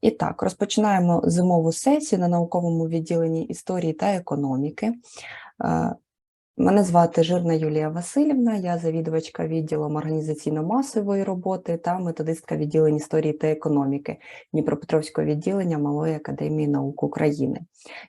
І так, розпочинаємо зимову сесію на науковому відділенні історії та економіки. Мене звати Жирна Юлія Васильівна, я завідувачка відділом організаційно-масової роботи та методистка відділень історії та економіки Дніпропетровського відділення Малої академії наук України.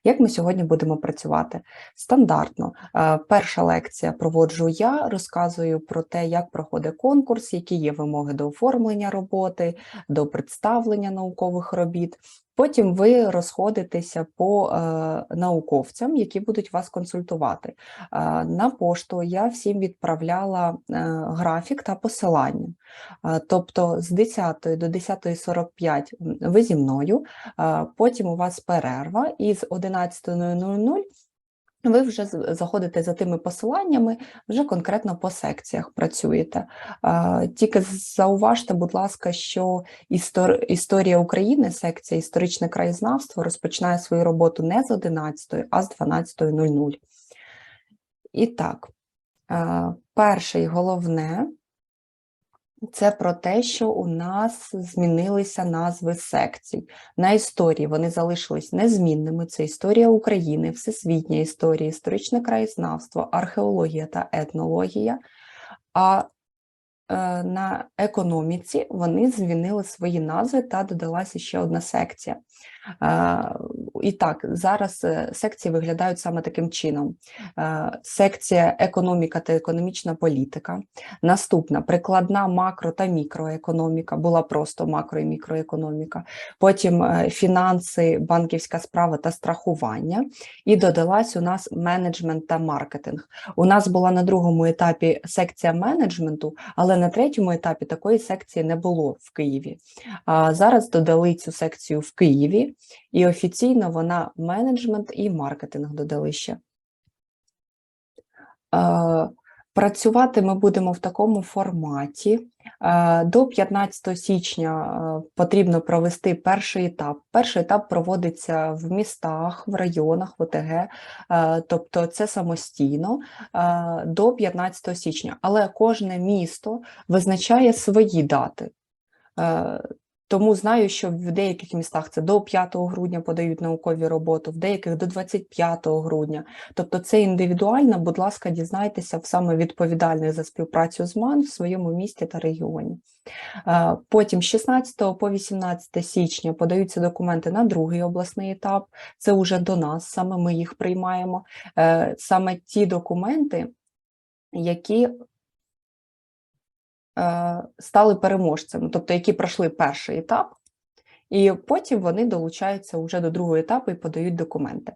Як ми сьогодні будемо працювати? Стандартно, Е, перша лекція проводжу я, розказую про те, як проходить конкурс, які є вимоги до оформлення роботи, до представлення наукових робіт. Потім ви розходитеся по е, науковцям, які будуть вас консультувати. Е, на пошту я всім відправляла е, графік та посилання. Е, тобто з 10 до 10.45 ви зі мною, е, потім у вас перерва, і з 11.00 ви вже заходите за тими посиланнями, вже конкретно по секціях працюєте. Тільки зауважте, будь ласка, що істор- історія України, секція історичне краєзнавство розпочинає свою роботу не з 11, а з 12.00. І так, перше і головне це про те, що у нас змінилися назви секцій. На історії вони залишились незмінними. Це історія України, всесвітня історія, історичне краєзнавство, археологія та етнологія. А е, на економіці вони змінили свої назви та додалася ще одна секція. І так, зараз е, секції виглядають саме таким чином: Е, секція економіка та економічна політика. Наступна прикладна макро та мікроекономіка, була просто макро і мікроекономіка. Потім е, фінанси, банківська справа та страхування. І додалась у нас менеджмент та маркетинг. У нас була на другому етапі секція менеджменту, але на третьому етапі такої секції не було в Києві. А зараз додали цю секцію в Києві, і офіційно вона менеджмент і маркетинг додали ще. Е, Працювати ми будемо в такому форматі. Е, До 15 січня е, потрібно провести перший етап. Перший етап проводиться в містах, в районах, в ОТГ, тобто це самостійно до 15 січня. Але кожне місто визначає свої дати. Тому знаю, що в деяких містах це до 5 грудня подають наукові роботи, в деяких до 25 грудня. Тобто це індивідуально, будь ласка, дізнайтеся в саме відповідальних за співпрацю з МАН в своєму місті та регіоні. Потім з 16 по 18 січня подаються документи на другий обласний етап. Це вже до нас, саме ми їх приймаємо. Е, Саме ті документи, які стали переможцями, тобто які пройшли перший етап, і потім вони долучаються вже до другого етапу і подають документи.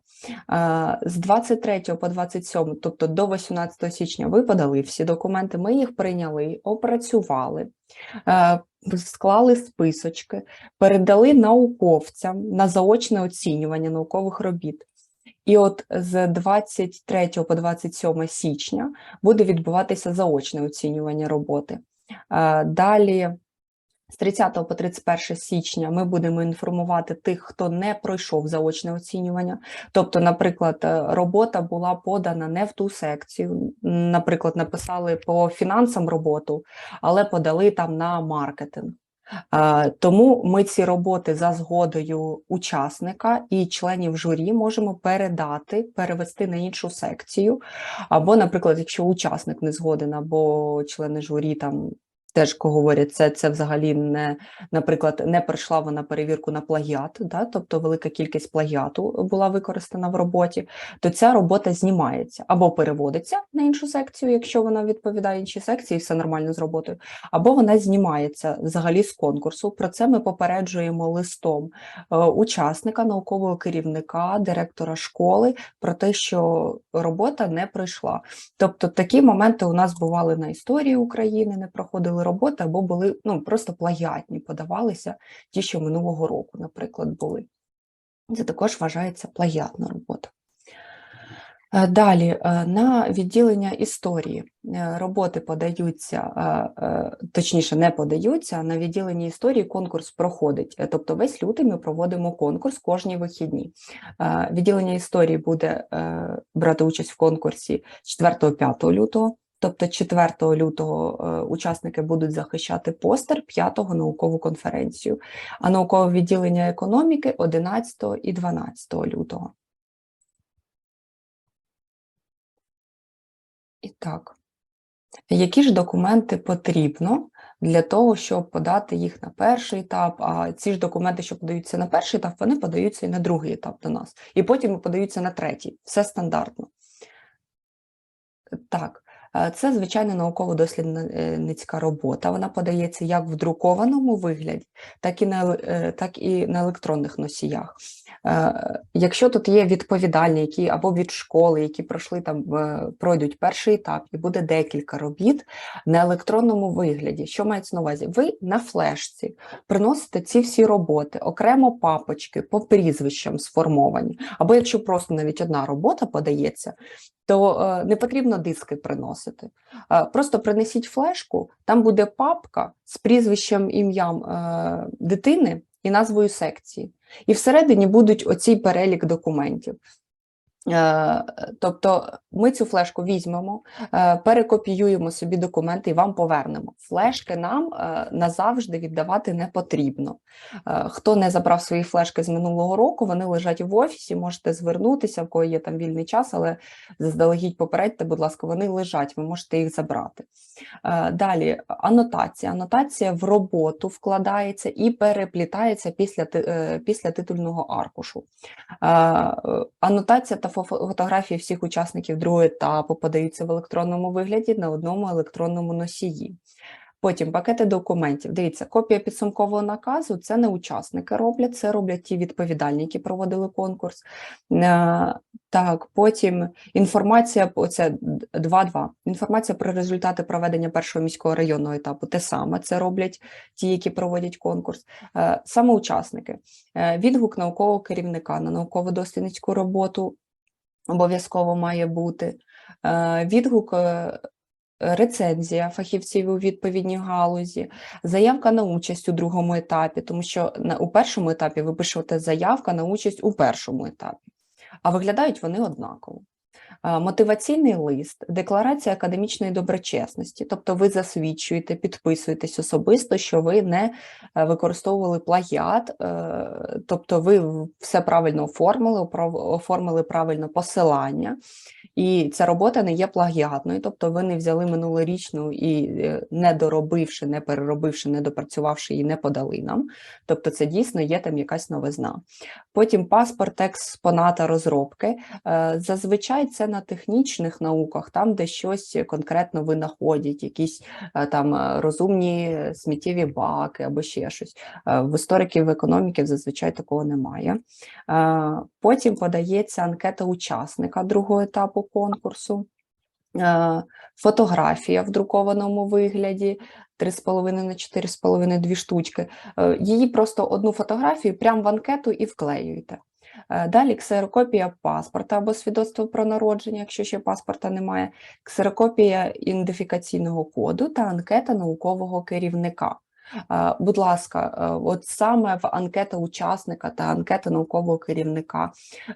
Е, З 23 по 27, тобто до 18 січня, ви подали всі документи, ми їх прийняли, опрацювали, е, склали списочки, передали науковцям на заочне оцінювання наукових робіт. І от з 23 по 27 січня буде відбуватися заочне оцінювання роботи. Е, Далі з 30 по 31 січня ми будемо інформувати тих, хто не пройшов заочне оцінювання. Тобто, наприклад, е, робота була подана не в ту секцію. Наприклад, написали по фінансам роботу, але подали там на маркетинг. Е, Тому ми ці роботи за згодою учасника і членів журі можемо передати, перевести на іншу секцію. Або, наприклад, якщо учасник не згоден, або члени журі там теж говорять, це, це взагалі не, наприклад, не пройшла вона перевірку на плагіат, да, тобто велика кількість плагіату була використана в роботі, то ця робота знімається або переводиться на іншу секцію, якщо вона відповідає іншій секції, все нормально з роботою, або вона знімається взагалі з конкурсу. Про це ми попереджуємо листом е, учасника, наукового керівника, директора школи про те, що робота не пройшла. Тобто такі моменти у нас бували на історії України, не проходили роботи, або були ну, просто плагіатні, подавалися ті, що минулого року, наприклад, були. Це також вважається плагіатна робота. Е, Далі е, на відділення історії е, роботи подаються, точніше, не подаються. На відділенні історії конкурс проходить. Тобто, весь лютий ми проводимо конкурс кожні вихідні. Відділення історії буде брати участь в конкурсі 4-5 лютого. Тобто 4 лютого е, учасники будуть захищати постер 5-го наукову конференцію, а наукове відділення економіки 11 і 12 лютого. І так, які ж документи потрібно для того, щоб подати їх на перший етап? А ці ж документи, що подаються на перший етап, вони подаються і на другий етап до нас, і потім подаються на третій. Все стандартно. Так, це звичайно науково-дослідницька робота. Вона подається як в друкованому вигляді, так і на, е, так і на електронних носіях. Е, Якщо тут є відповідальні, які або від школи, які пройшли там, е, пройдуть перший етап, і буде декілька робіт на електронному вигляді. Що мається на увазі? Ви на флешці приносите ці всі роботи, окремо папочки по прізвищам сформовані, або якщо просто навіть одна робота подається, то е, не потрібно диски приносити. Е, просто принесіть флешку, там буде папка з прізвищем, ім'ям е, дитини і назвою секції. І всередині будуть оцей перелік документів. Е, Тобто ми цю флешку візьмемо, е, перекопіюємо собі документи і вам повернемо. Флешки нам е, назавжди віддавати не потрібно. Хто не забрав свої флешки з минулого року, вони лежать в офісі, можете звернутися, в кого є там вільний час, але заздалегідь попередьте, будь ласка, вони лежать, ви можете їх забрати. Далі анотація. Анотація в роботу вкладається і переплітається після, після титульного аркушу. Анотація та фотографії всіх учасників другого етапу подаються в електронному вигляді на одному електронному носії. Потім пакети документів. Дивіться, копія підсумкового наказу це не учасники роблять, це роблять ті відповідальні, які проводили конкурс. Е, Так, потім інформація, оце 2.2. Інформація про результати проведення першого міського районного етапу. Те саме це роблять ті, які проводять конкурс. Е, Саме учасники. Е, Відгук наукового керівника на науково-дослідницьку роботу обов'язково має бути. Е, Відгук е, рецензія фахівців у відповідній галузі, заявка на участь у другому етапі, тому що у першому етапі ви пишете заявка на участь у першому етапі, а виглядають вони однаково. Мотиваційний лист, декларація академічної доброчесності, тобто ви засвідчуєте, підписуєтесь особисто, що ви не е, використовували плагіат, е, тобто ви все правильно оформили, оформили правильно посилання, і ця робота не є плагіатною, тобто ви не взяли минулорічну і е, не доробивши, не переробивши, не допрацювавши її, не подали нам. Тобто це дійсно є там якась новизна. Потім паспорт експоната розробки. Е, Зазвичай це на технічних науках, там, де щось конкретно винаходять, якісь е, там розумні сміттєві баки або ще щось. В істориків економіки зазвичай такого немає. Потім подається анкета учасника другого етапу конкурсу. Е, Фотографія в друкованому вигляді 3,5 на 4,5 дві штучки. Е, Її просто одну фотографію прямо в анкету і вклеюєте. Е, Далі ксерокопія паспорта або свідоцтво про народження, якщо ще паспорта немає, ксерокопія ідентифікаційного коду та анкета наукового керівника. Е, Будь ласка, е, от саме в анкета учасника та анкета наукового керівника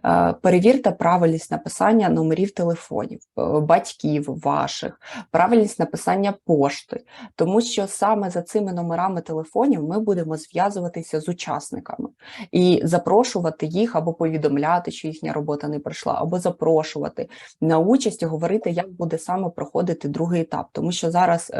е, перевірте правильність написання номерів телефонів, батьків ваших, правильність написання пошти, тому що саме за цими номерами телефонів ми будемо зв'язуватися з учасниками і запрошувати їх або повідомляти, що їхня робота не пройшла, або запрошувати на участь і говорити, як буде саме проходити другий етап, тому що зараз.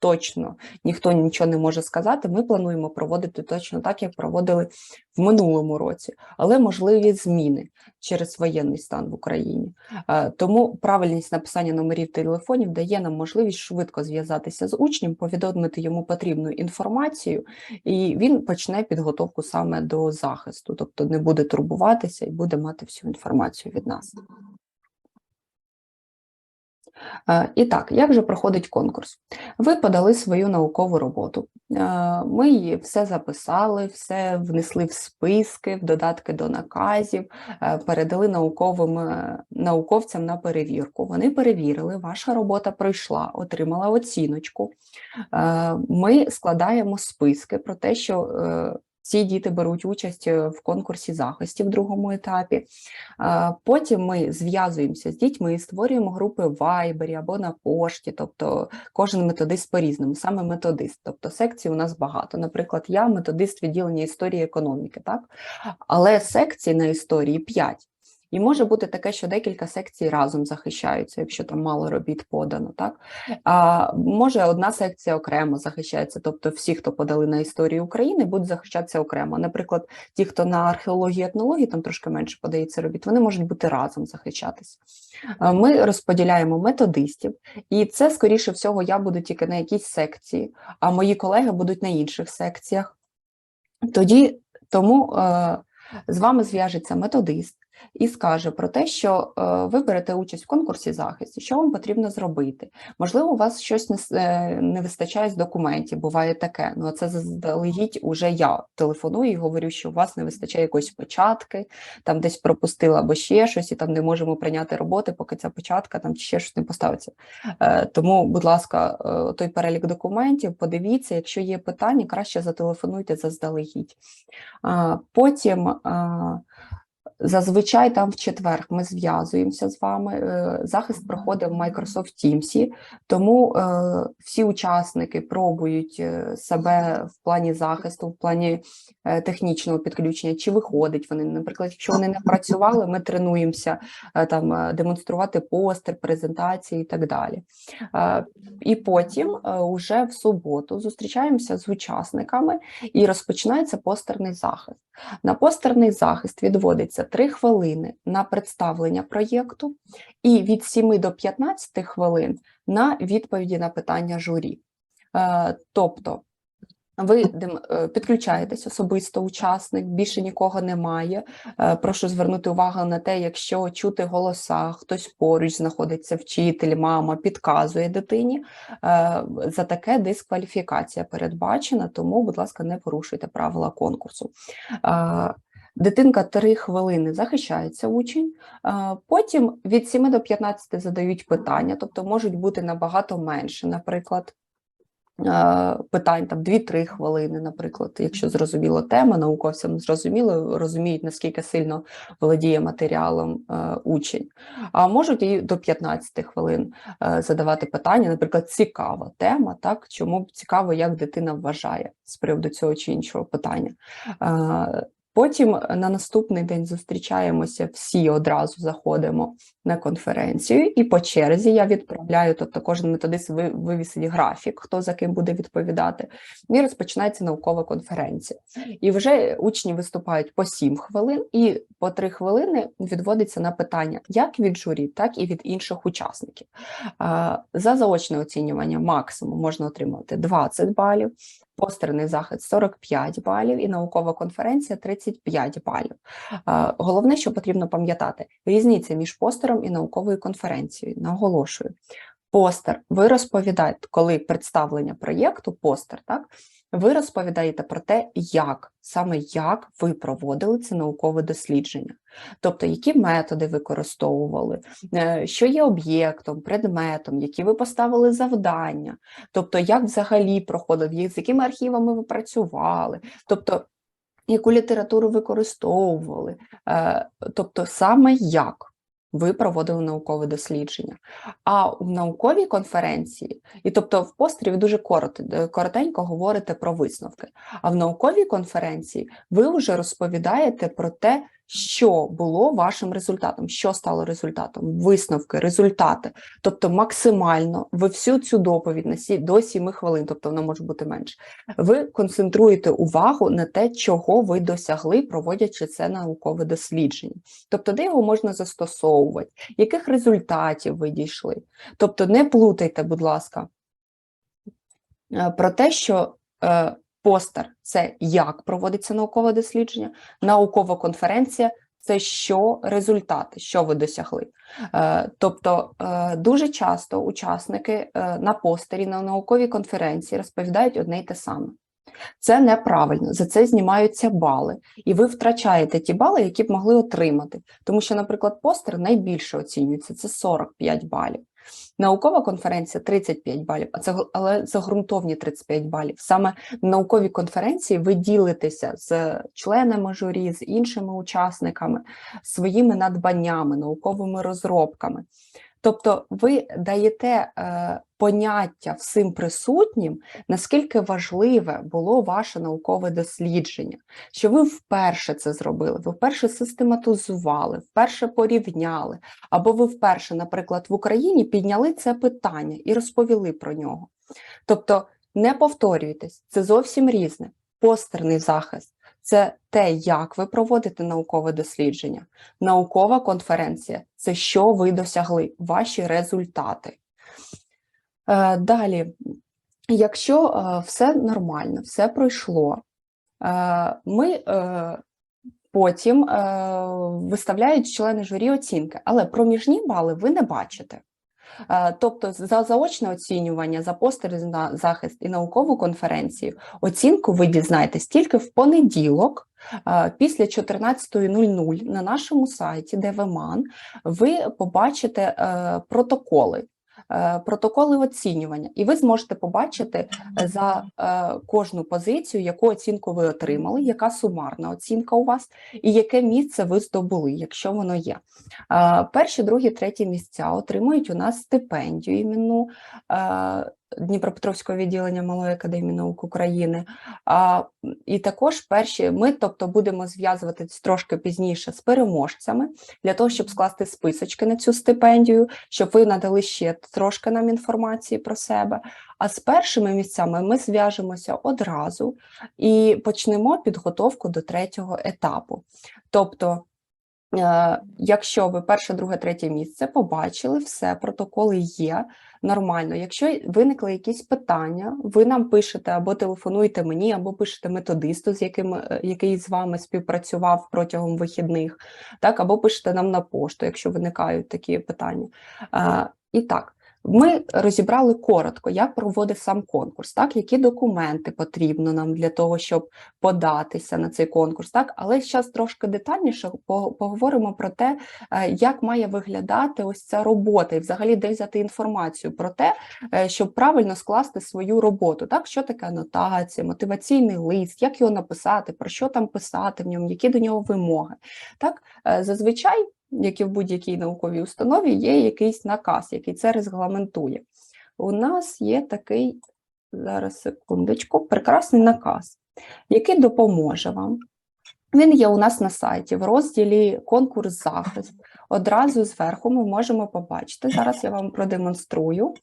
Точно ніхто нічого не може сказати. Ми плануємо проводити точно так, як проводили в минулому році, але можливі зміни через воєнний стан в Україні. Е, Тому правильність написання номерів телефонів дає нам можливість швидко зв'язатися з учнем, повідомити йому потрібну інформацію, і він почне підготовку саме до захисту, тобто не буде турбуватися і буде мати всю інформацію від нас. Е, І так, як же проходить конкурс? Ви подали свою наукову роботу. Е, Ми її все записали, все внесли в списки, в додатки до наказів, е, передали науковим науковцям на перевірку. Вони перевірили, ваша робота пройшла, отримала оціночку. Ми складаємо списки про те, що ці діти беруть участь е, в конкурсі захистів в другому етапі. Потім ми зв'язуємося з дітьми, і створюємо групи в Вайбері або на пошті, тобто кожен методист по-різному, саме методист. Тобто секцій у нас багато. Наприклад, я методист відділення історії економіки, так? Але секцій на історії 5. І може бути таке, що декілька секцій разом захищаються, якщо там мало робіт подано, так а може одна секція окремо захищається, тобто всі, хто подали на історію України, будуть захищатися окремо. Наприклад, ті, хто на археології етнології, там трошки менше подається робіт, вони можуть бути разом захищатися. Ми розподіляємо методистів, і це, скоріше всього, я буду тільки на якійсь секції, а мої колеги будуть на інших секціях. Тоді тому е, з вами зв'яжеться методист і скаже про те, що е, ви берете участь в конкурсі захисту, що вам потрібно зробити. Можливо, у вас щось е, не вистачає з документів, буває таке. Ну, це заздалегідь уже я телефоную і говорю, що у вас не вистачає якоїсь початки, там десь пропустила або ще щось, і там не можемо прийняти роботи, поки ця початка там ще щось не поставиться. Е, Тому, будь ласка, той перелік документів, подивіться, якщо є питання, краще зателефонуйте заздалегідь. Потім зазвичай там в четвер ми зв'язуємося з вами. Е, Захист проходить в Microsoft Teams, тому е, всі учасники пробують е, себе в плані захисту, в плані технічного підключення, чи виходить вони. Наприклад, якщо вони не працювали, ми тренуємося там демонструвати постер, презентації і так далі. І потім уже в суботу зустрічаємося з учасниками і розпочинається постерний захист. На постерний захист відводиться 3 хвилини на представлення проєкту і від 7 до 15 хвилин на відповіді на питання журі. Е, Тобто ви е, підключаєтесь особисто учасник, більше нікого немає. Е, Прошу звернути увагу на те, якщо чути голоса, хтось поруч знаходиться, вчитель, мама підказує дитині. За таке дискваліфікація передбачена, тому, будь ласка, не порушуйте правила конкурсу. Дитинка 3 хвилини захищається учень, е, потім від 7 до 15 задають питання, тобто можуть бути набагато менше, наприклад. е, Питань там 2-3 хвилини, наприклад, якщо зрозуміла тема, науковцям зрозуміло, розуміють, наскільки сильно володіє матеріалом е, учень. А можуть і до 15 хвилин задавати питання, наприклад, цікава тема, так чому цікаво, як дитина вважає з приводу цього чи іншого питання. Е, Потім на наступний день зустрічаємося, всі одразу заходимо на конференцію, і по черзі я відправляю, тобто кожен методист ви- вивісить графік, хто за ким буде відповідати, і розпочинається наукова конференція. І вже учні виступають по 7 хвилин, і по 3 хвилини відводиться на питання як від журі, так і від інших учасників. За заочне оцінювання максимум можна отримати 20 балів, постерний захист 45 балів і наукова конференція 35 балів. Головне, що потрібно пам'ятати, різниця між постером і науковою конференцією. Наголошую. Постер, ви розповідаєте, коли представлення проєкту, постер, так, ви розповідаєте про те, як, саме як ви проводили це наукове дослідження. Тобто, які методи використовували, е, що є об'єктом, предметом, які ви поставили завдання, тобто, як взагалі проходив, їх- з якими архівами ви працювали, тобто, яку літературу використовували, е, тобто саме як ви проводили наукове дослідження. А в науковій конференції, і тобто в пострілі дуже корот- коротенько говорите про висновки. А в науковій конференції ви вже розповідаєте про те, що було вашим результатом, що стало результатом, висновки, результати. Тобто максимально ви всю цю доповідь на сі до 7 хвилин, тобто вона може бути менше. Ви концентруєте увагу на те, чого ви досягли, проводячи це наукове дослідження. Тобто, де його можна застосовувати, яких результатів ви дійшли. Тобто, не плутайте, будь ласка, е, про те, що е, постер це як проводиться наукове дослідження, наукова конференція це що результати, що ви досягли. Е, Тобто е, дуже часто учасники е, на постері на науковій конференції розповідають одне й те саме. Це неправильно, за це знімаються бали, і ви втрачаєте ті бали, які б могли отримати. Тому що, наприклад, постер найбільше оцінюється це 45 балів. Наукова конференція 35 балів, а це але це ґрунтовні 35 балів. Саме в науковій конференції ви ділитеся з членами журі, з іншими учасниками, своїми надбаннями, науковими розробками. Тобто ви даєте е, поняття всім присутнім, наскільки важливе було ваше наукове дослідження, що ви вперше це зробили, ви вперше систематизували, вперше порівняли, або ви вперше, наприклад, в Україні підняли це питання і розповіли про нього. Тобто не повторюйтесь, це зовсім різне. Постерний захист це те, як ви проводите наукове дослідження. Наукова конференція це що ви досягли, ваші результати. Е, Далі, якщо е, все нормально, все пройшло, е, ми потім виставляють члени журі оцінки, але проміжні бали ви не бачите. Е, Тобто за заочне оцінювання, за на захист і наукову конференцію оцінку ви дізнаєтесь тільки в понеділок е, після 14.00 на нашому сайті ДВМАН ви побачите е, протоколи. Е, Протоколи оцінювання, і ви зможете побачити е, за е, кожну позицію, яку оцінку ви отримали, яка сумарна оцінка у вас, і яке місце ви здобули, якщо воно є. Перші, другі, треті місця отримують у нас стипендію іменну Дніпропетровського відділення Малої академії наук України. А, І також перші ми, тобто, будемо зв'язуватись трошки пізніше з переможцями для того, щоб скласти списочки на цю стипендію, щоб ви надали ще трошки нам інформації про себе. А з першими місцями ми зв'яжемося одразу і почнемо підготовку до третього етапу. Тобто, е, якщо ви перше, друге, третє місце побачили, все, протоколи є нормально. Якщо виникли якісь питання, ви нам пишете або телефонуєте мені, або пишете методисту, з яким е, який з вами співпрацював протягом вихідних, так або пишете нам на пошту, якщо виникають такі питання. Е, І так. Ми розібрали коротко, як проводив сам конкурс, так які документи потрібно нам для того, щоб податися на цей конкурс, так але зараз трошки детальніше поговоримо про те, е, як має виглядати ось ця робота, і взагалі де взяти інформацію про те, е, щоб правильно скласти свою роботу. Так, що таке анотація, мотиваційний лист, як його написати, про що там писати в ньому, які до нього вимоги. Так, е, зазвичай як і в будь-якій науковій установі, є якийсь наказ, який це регламентує. У нас є такий, зараз секундочку, прекрасний наказ, який допоможе вам. Він є у нас на сайті в розділі конкурс захист. Одразу зверху ми можемо побачити. Зараз я вам продемонструю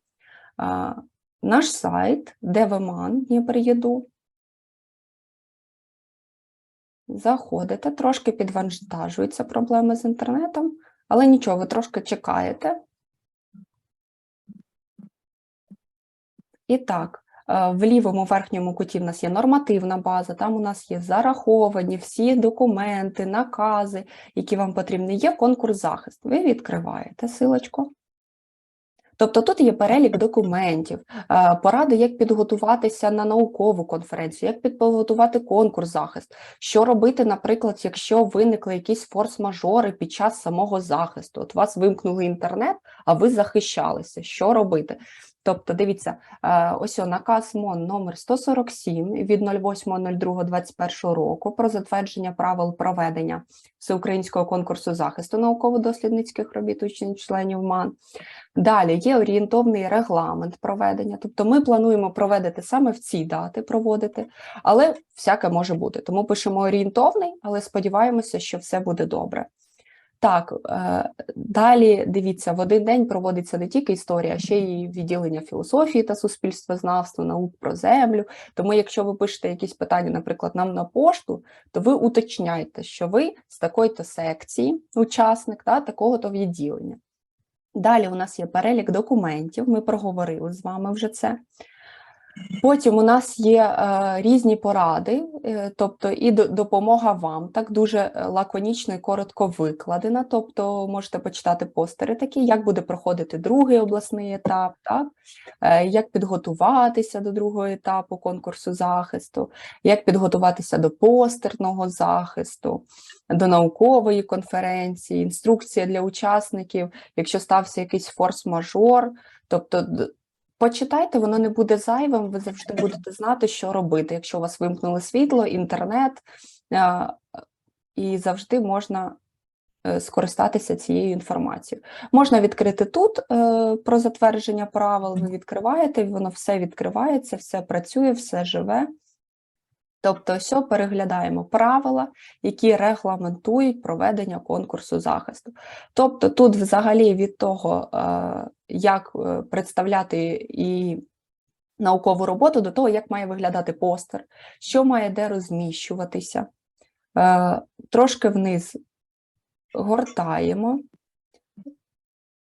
наш сайт, ДВМАН, Дніпер'єду. Заходите, трошки підвантажуються проблеми з інтернетом, але нічого, ви трошки чекаєте. І так, е, в лівому верхньому куті в нас є нормативна база, там у нас є зараховані всі документи, накази, які вам потрібні. Є конкурс захист. Ви відкриваєте силочку. Тобто тут є перелік документів, е, поради, як підготуватися на наукову конференцію, як підготувати конкурс захист, що робити, наприклад, якщо виникли якісь форс-мажори під час самого захисту. От вас вимкнули інтернет, а ви захищалися. Що робити? Тобто, дивіться, е, ось наказ МОН номер 147 від 08.02.21 року про затвердження правил проведення всеукраїнського конкурсу захисту науково-дослідницьких робіт учнів членів МАН. Далі є орієнтовний регламент проведення, тобто ми плануємо проведити саме в ці дати проводити, але всяке може бути. Тому пишемо орієнтовний, але сподіваємося, що все буде добре. Так, е, далі дивіться, в один день проводиться не тільки історія, а ще й відділення філософії та суспільствознавства, наук про землю. Тому, якщо ви пишете якісь питання, наприклад, нам на пошту, то ви уточняйте, що ви з такої-то секції, учасник та такого-то відділення. Далі у нас є перелік документів, ми проговорили з вами вже це. Потім у нас є е, різні поради, е, тобто і до- допомога вам, так дуже е, лаконічно і коротко викладена. Тобто можете почитати постери такі, як буде проходити другий обласний етап, так? Е, як підготуватися до другого етапу конкурсу захисту, як підготуватися до постерного захисту, до наукової конференції, інструкція для учасників, якщо стався якийсь форс-мажор, Тобто, почитайте, воно не буде зайвим, ви завжди будете знати, що робити, якщо у вас вимкнули світло, інтернет, е, і завжди можна е, скористатися цією інформацією. Можна відкрити тут е, про затвердження правил, ви відкриваєте, воно все відкривається, все працює, все живе. Тобто, все переглядаємо правила, які регламентують проведення конкурсу захисту. Тобто, тут взагалі від того, як е, представляти і наукову роботу, до того, як має виглядати постер, що має де розміщуватися. Е, Трошки вниз гортаємо.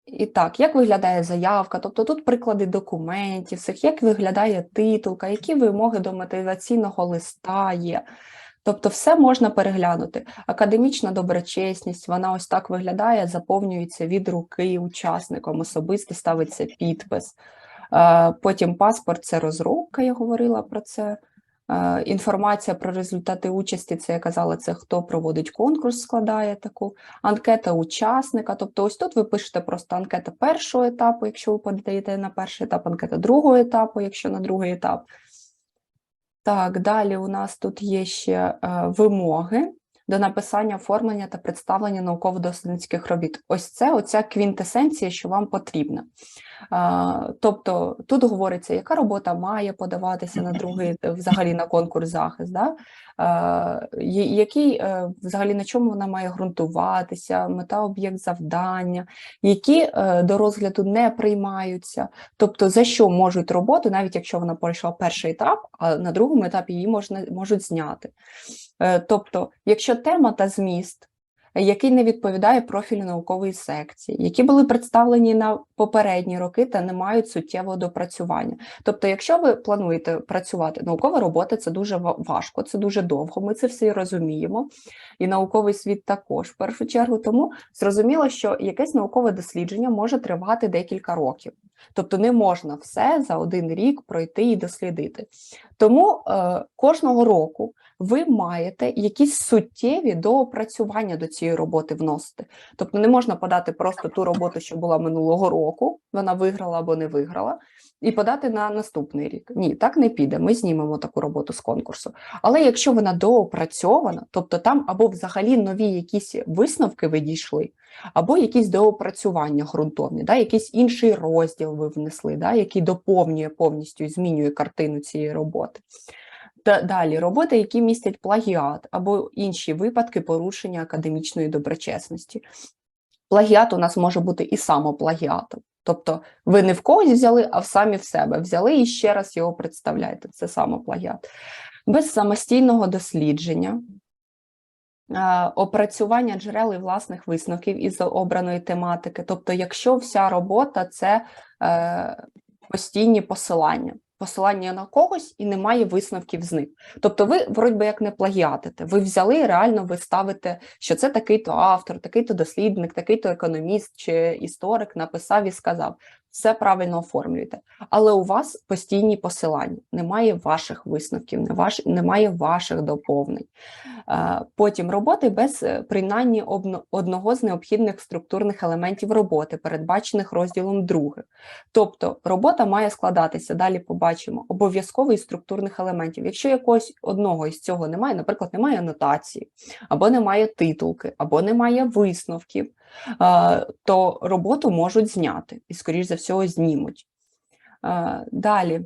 І так, як виглядає заявка? Тобто тут приклади документів, як виглядає титулка, які вимоги до мотиваційного листа є. Тобто, все можна переглянути. Академічна доброчесність, вона ось так виглядає, заповнюється від руки учасником, особисто ставиться підпис. Е, Потім паспорт це розробка, я говорила про це. Е, Інформація про результати участі, це я казала, це хто проводить конкурс, складає таку анкета учасника. Тобто, ось тут ви пишете просто анкета першого етапу, якщо ви подаєте на перший етап, анкета другого етапу, якщо на другий етап. Так, далі у нас тут є ще е, вимоги до написання, оформлення та представлення науково-дослідницьких робіт. Ось це оця квінтесенція, що вам потрібна. А, тобто тут говориться, яка робота має подаватися на другий, взагалі на конкурс захист, да? а, який е, взагалі на чому вона має ґрунтуватися, мета об'єкт завдання, які е, до розгляду не приймаються, тобто за що можуть роботу, навіть якщо вона пройшла перший етап, а на другому етапі її можна можуть зняти. Е, Тобто, якщо тема та зміст, який не відповідає профілю наукової секції, які були представлені на попередні роки та не мають суттєвого допрацювання. Тобто, якщо ви плануєте працювати, наукова робота це дуже важко, це дуже довго. Ми це всі розуміємо, і науковий світ також в першу чергу. Тому зрозуміло, що якесь наукове дослідження може тривати декілька років. Тобто не можна все за один рік пройти і дослідити. Тому е, кожного року ви маєте якісь суттєві доопрацювання до цієї роботи вносити. Тобто не можна подати просто ту роботу, що була минулого року, вона виграла або не виграла, і подати на наступний рік. Ні, так не піде. Ми знімемо таку роботу з конкурсу. Але якщо вона доопрацьована, тобто там або взагалі нові якісь висновки ви дійшли, або якісь доопрацювання ґрунтовні, да, якийсь інший розділ ви внесли, да, який доповнює повністю і змінює картину цієї роботи. Далі роботи, які містять плагіат або інші випадки порушення академічної доброчесності. Плагіат у нас може бути і самоплагіатом. Тобто ви не в когось взяли, а самі в себе взяли і ще раз його представляєте. Це самоплагіат. Без самостійного дослідження, опрацювання джерел і власних висновків із обраної тематики. Тобто, якщо вся робота це е, постійні посилання, посилання на когось і немає висновків з них. Тобто, ви вроді як не плагіатите. Ви взяли реально ви ставите, що це такий-то автор, такий-то дослідник, такий-то економіст чи історик написав і сказав. Все правильно оформлюєте, але у вас постійні посилання, немає ваших висновків, немає ваших доповнень. Е, Потім роботи без е, принаймні одного з необхідних структурних елементів роботи, передбачених розділом другим. Тобто робота має складатися, далі побачимо, обов'язково із структурних елементів. Якщо якогось одного із цього немає, наприклад, немає анотації, або немає титулки, або немає висновків, то роботу можуть зняти і, скоріш за всього, знімуть. Далі.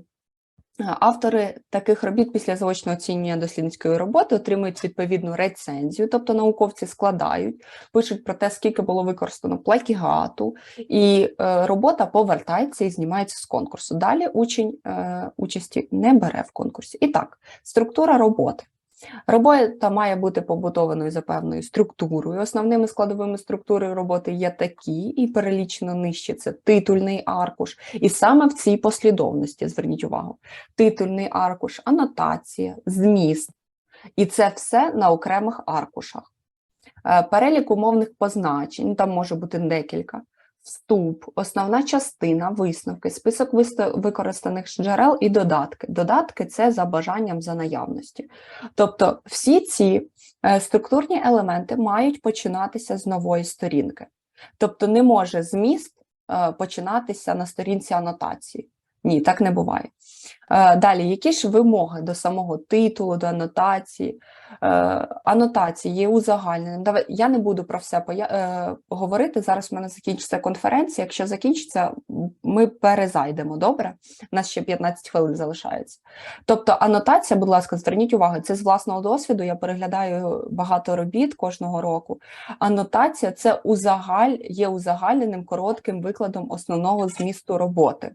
Автори таких робіт після заочного оцінювання дослідницької роботи отримують відповідну рецензію, тобто науковці складають, пишуть про те, скільки було використано плагіату, і е, робота повертається і знімається з конкурсу. Далі учень е, участі не бере в конкурсі. І так, структура роботи. Робота має бути побудованою за певною структурою. Основними складовими структури роботи є такі, і перелічено нижче це титульний аркуш. І саме в цій послідовності зверніть увагу: титульний аркуш, анотація, зміст. І це все на окремих аркушах. Е, Перелік умовних позначень, там може бути декілька. Вступ, основна частина, висновки, список використаних джерел і додатки. Додатки це за бажанням за наявності. Тобто всі ці е, структурні елементи мають починатися з нової сторінки. Тобто не може зміст е, починатися на сторінці анотації. Ні, так не буває. Е, Далі, які ж вимоги до самого титулу, до анотації? Е, Анотації є узагальненим. Давай я не буду про все е, говорити. Зараз в мене закінчиться конференція. Якщо закінчиться, ми перезайдемо. Добре? У нас ще 15 хвилин залишається. Тобто, анотація, будь ласка, зверніть увагу, це з власного досвіду. Я переглядаю багато робіт кожного року. Анотація це узагаль, є узагальненим коротким викладом основного змісту роботи.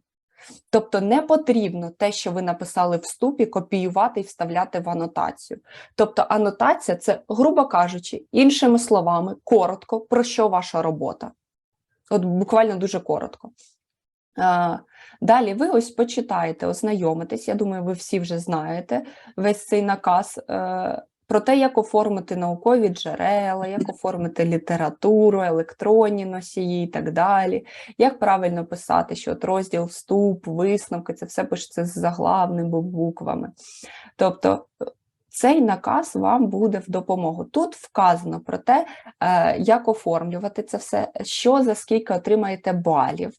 Тобто не потрібно те, що ви написали в вступі, копіювати і вставляти в анотацію. Тобто анотація це, грубо кажучи, іншими словами, коротко, про що ваша робота. От буквально дуже коротко. Далі ви ось почитаєте, ознайомитесь. Я думаю, ви всі вже знаєте весь цей наказ е, про те, як оформити наукові джерела, як оформити літературу, електронні носії і так далі, як правильно писати, що от розділ вступ, висновки, це все пишеться з заглавними буквами. Тобто е, цей наказ вам буде в допомогу. Тут вказано про те, е, як оформлювати це все, що за скільки отримаєте балів.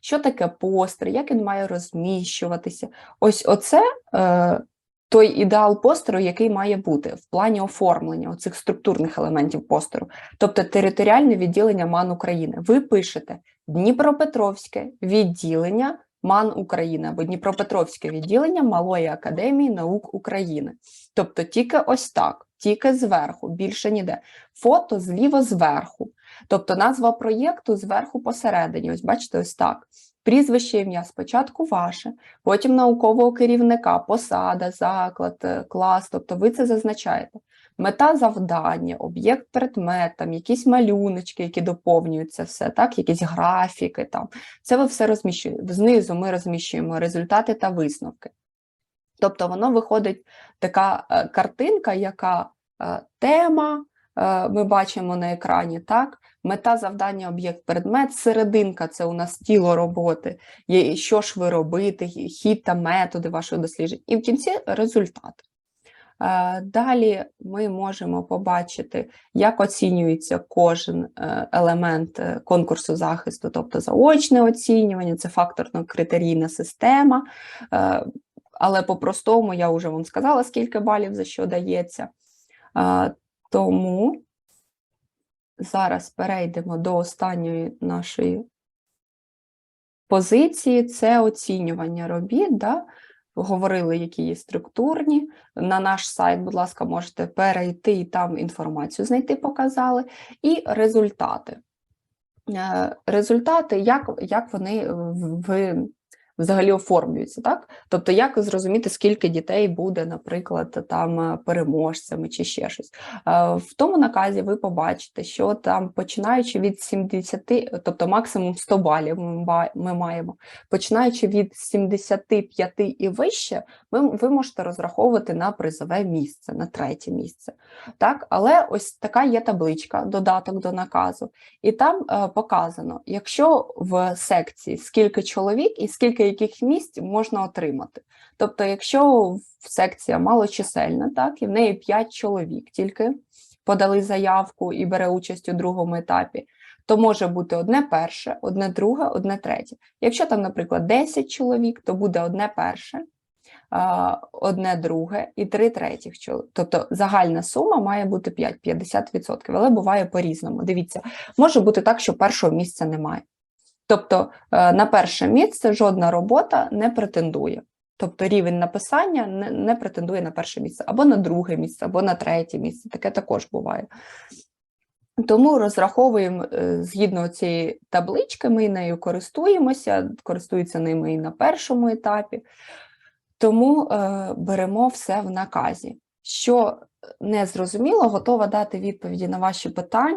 Що таке постер, як він має розміщуватися? Ось оце е, той ідеал постеру, який має бути в плані оформлення цих структурних елементів постеру, тобто територіальне відділення МАН України. Ви пишете Дніпропетровське відділення МАН України або Дніпропетровське відділення Малої академії наук України. Тобто тільки ось так, тільки зверху, більше ніде. Фото зліво зверху. Тобто назва проєкту зверху посередині. Ось бачите, ось так. Прізвище ім'я спочатку ваше, потім наукового керівника, посада, заклад, е, клас. Тобто ви це зазначаєте. Мета завдання, об'єкт предмет, там якісь малюночки, які доповнюються все, так, якісь графіки. Там. Це ви все розміщуєте. Знизу ми розміщуємо результати та висновки. Тобто воно виходить така е, картинка, яка е, тема, е, ми бачимо на екрані, так? Мета завдання, об'єкт, предмет, серединка це у нас тіло роботи, що ж ви робите, хід та методи вашого дослідження, і в кінці результат. Далі ми можемо побачити, як оцінюється кожен елемент конкурсу захисту, тобто заочне оцінювання, це факторно-критерійна система. Але по-простому я вже вам сказала, скільки балів за що дається. Тому зараз перейдемо до останньої нашої позиції це оцінювання робіт. Да? Говорили, які є структурні. На наш сайт, будь ласка, можете перейти і там інформацію знайти, показали. І результати. Е, Результати, як, як вони в- взагалі оформлюються, так? Тобто, як зрозуміти, скільки дітей буде, наприклад, там е, переможцями чи ще щось. Е, В тому наказі ви побачите, що там починаючи від 70, тобто максимум 100 балів ми маємо, починаючи від 75 і вище, ви, ви можете розраховувати на призове місце, на третє місце. Так? Але ось така є табличка, додаток до наказу, і там е, показано, якщо в секції скільки чоловік і скільки яких місць можна отримати. Тобто, якщо секція малочисельна, так, і в неї 5 чоловік тільки подали заявку і бере участь у другому етапі, то може бути одне перше, одне друге, одне третє. Якщо там, наприклад, 10 чоловік, то буде одне перше, одне друге і три третіх. Тобто загальна сума має бути 5, 50%, але буває по-різному. Дивіться, може бути так, що першого місця немає. Тобто е, на перше місце жодна робота не претендує. Тобто рівень написання не, не претендує на перше місце, або на друге місце, або на третє місце. Таке також буває. Тому розраховуємо е, згідно цієї таблички, ми нею користуємося, користуються ними і на першому етапі. Тому е, беремо все в наказі. Що не зрозуміло, готова дати відповіді на ваші питання.